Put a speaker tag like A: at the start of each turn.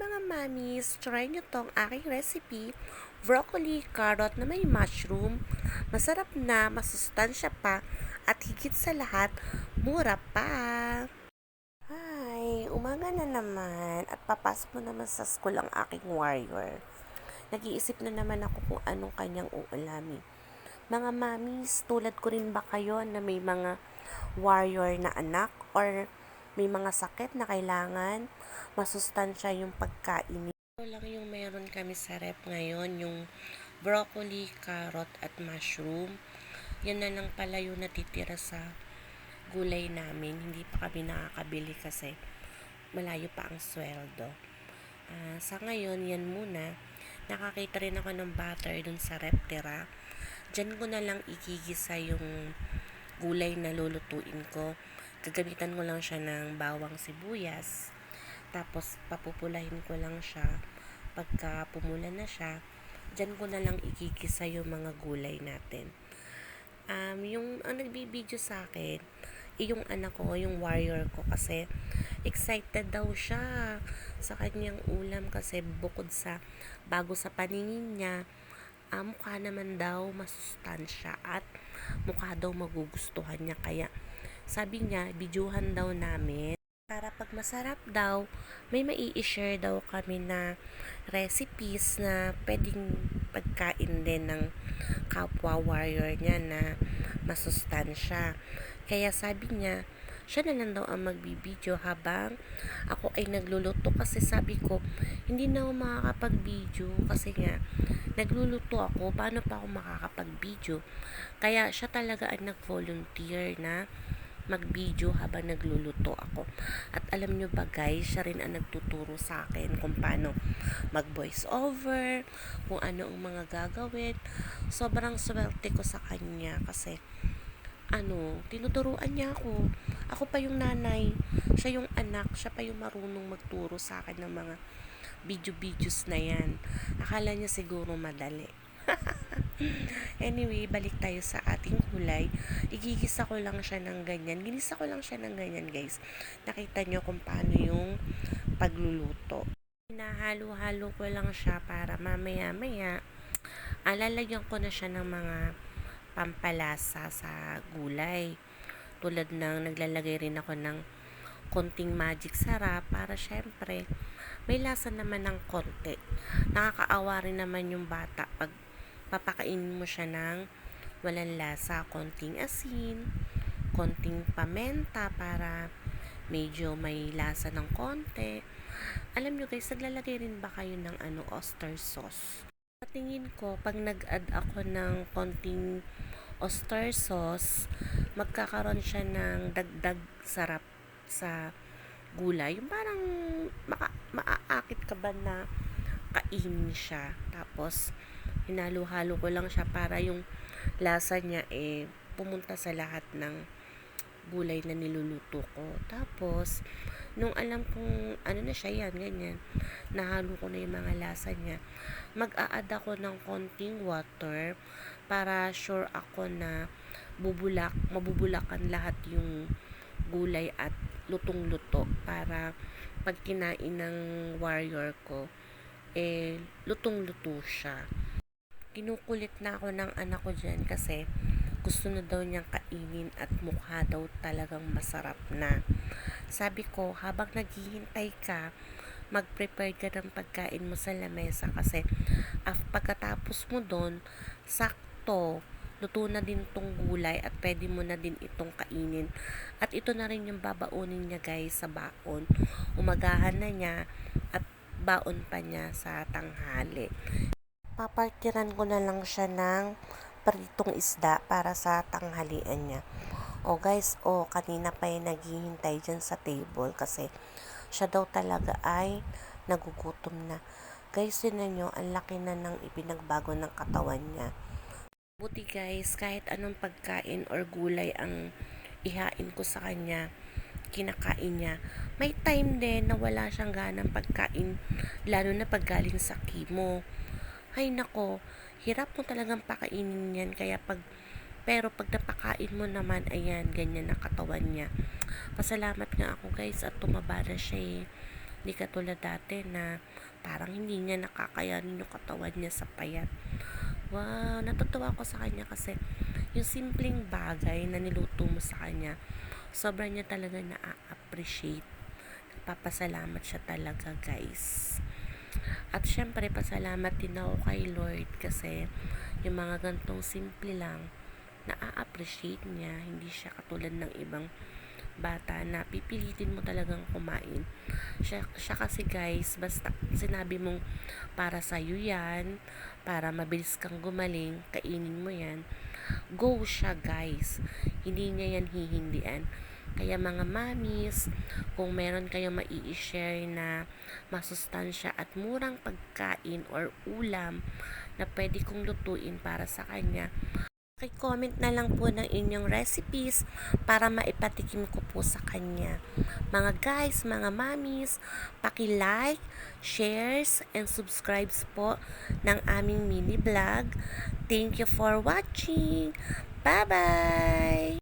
A: mga mamis, try nyo tong aking recipe. Broccoli, carrot na may mushroom. Masarap na, masustansya pa, at higit sa lahat, mura pa. Hi, umaga na naman at papasok na naman sa school ang aking warrior. Nag-iisip na naman ako kung anong kanyang uulamin. Mga mamis, tulad ko rin ba kayo na may mga warrior na anak or may mga sakit na kailangan masustansya yung pagkain. Ito lang yung meron kami sa rep ngayon, yung broccoli, carrot at mushroom. Yan na lang pala yung natitira sa gulay namin. Hindi pa kami nakakabili kasi malayo pa ang sweldo. Ah, sa ngayon, yan muna. Nakakita rin ako ng butter dun sa Reptera. Diyan ko na lang ikigisa yung gulay na lulutuin ko. Gagamitan ko lang siya ng bawang sibuyas. Tapos, papupulahin ko lang siya. Pagka pumula na siya, dyan ko na lang ikikisa yung mga gulay natin. Um, yung ang nagbibideo sa akin, eh, yung anak ko, yung warrior ko kasi excited daw siya sa kanyang ulam kasi bukod sa bago sa paningin niya, ah, mukha naman daw masustansya at mukha daw magugustuhan niya kaya sabi niya, videohan daw namin para pag masarap daw, may mai-share daw kami na recipes na pwedeng pagkain din ng kapwa warrior niya na masustansya. Kaya sabi niya, siya na lang daw ang magbibideo habang ako ay nagluluto kasi sabi ko, hindi na ako makakapag-video kasi nga, nagluluto ako, paano pa ako makakapag-video? Kaya siya talaga ang nag-volunteer na mag-video habang nagluluto ako. At alam nyo ba guys, siya rin ang nagtuturo sa akin kung paano mag-voice over, kung ano ang mga gagawin. Sobrang swerte ko sa kanya kasi ano, tinuturuan niya ako. Ako pa yung nanay, siya yung anak, siya pa yung marunong magturo sa akin ng mga video-videos na yan. Akala niya siguro madali. anyway, balik tayo sa ating hulay. Igigisa ko lang siya ng ganyan. Ginisa ko lang siya ng ganyan, guys. Nakita nyo kung paano yung pagluluto. Hinahalo-halo ko lang siya para mamaya-maya alalagyan ko na siya ng mga pampalasa sa gulay. Tulad ng naglalagay rin ako ng konting magic sarap para syempre may lasa naman ng konti. Nakakaawa rin naman yung bata pag papakainin mo siya ng walang lasa, konting asin, konting pamenta para medyo may lasa ng konti. Alam nyo guys, naglalagay rin ba kayo ng ano, oyster sauce? Sa tingin ko, pag nag-add ako ng konting oyster sauce, magkakaroon siya ng dagdag sarap sa gulay. Yung parang maka, maaakit ka ba na kainin siya. Tapos, hinalo-halo ko lang siya para yung lasa niya eh pumunta sa lahat ng gulay na niluluto ko. Tapos, nung alam kong ano na siya yan, ganyan, nahalo ko na yung mga lasa niya, mag-a-add ako ng konting water para sure ako na bubulak, mabubulakan lahat yung gulay at lutong-luto para pag kinain ng warrior ko, eh, lutong-luto siya kinukulit na ako ng anak ko dyan kasi gusto na daw niyang kainin at mukha daw talagang masarap na. Sabi ko, habang naghihintay ka, mag-prepare ka ng pagkain mo sa lamesa kasi af, pagkatapos mo doon, sakto, luto na din tong gulay at pwede mo na din itong kainin. At ito na rin yung babaunin niya guys sa baon. Umagahan na niya at baon pa niya sa tanghali papartiran ko na lang siya ng pritong isda para sa tanghalian niya. O guys, o kanina pa yung naghihintay dyan sa table kasi siya daw talaga ay nagugutom na. Guys, yun na nyo, ang laki na ng ipinagbago ng katawan niya. Buti guys, kahit anong pagkain or gulay ang ihain ko sa kanya, kinakain niya. May time din na wala siyang ganang pagkain, lalo na pag galing sa chemo ay nako, hirap mo talagang pakainin yan. Kaya pag, pero pag napakain mo naman, ayan, ganyan na katawan niya. Pasalamat nga ako guys at tumaba na siya eh. Hindi katulad dati na parang hindi niya nakakayanin yung katawan niya sa payat. Wow, natutuwa ako sa kanya kasi yung simpleng bagay na niluto mo sa kanya, sobrang niya talaga na-appreciate. Nagpapasalamat siya talaga, guys. At syempre, pasalamat din ako kay Lord kasi yung mga gantong simple lang, na-appreciate niya. Hindi siya katulad ng ibang bata na pipilitin mo talagang kumain. Siya, siya kasi guys, basta sinabi mong para sa'yo yan, para mabilis kang gumaling, kainin mo yan, go siya guys. Hindi niya yan hihindian. Kaya mga mamis, kung meron kayong mai-share na masustansya at murang pagkain or ulam na pwede kong lutuin para sa kanya, comment na lang po ng inyong recipes para maipatikim ko po sa kanya. Mga guys, mga mamis, paki-like, shares, and subscribes po ng aming mini vlog. Thank you for watching. Bye-bye!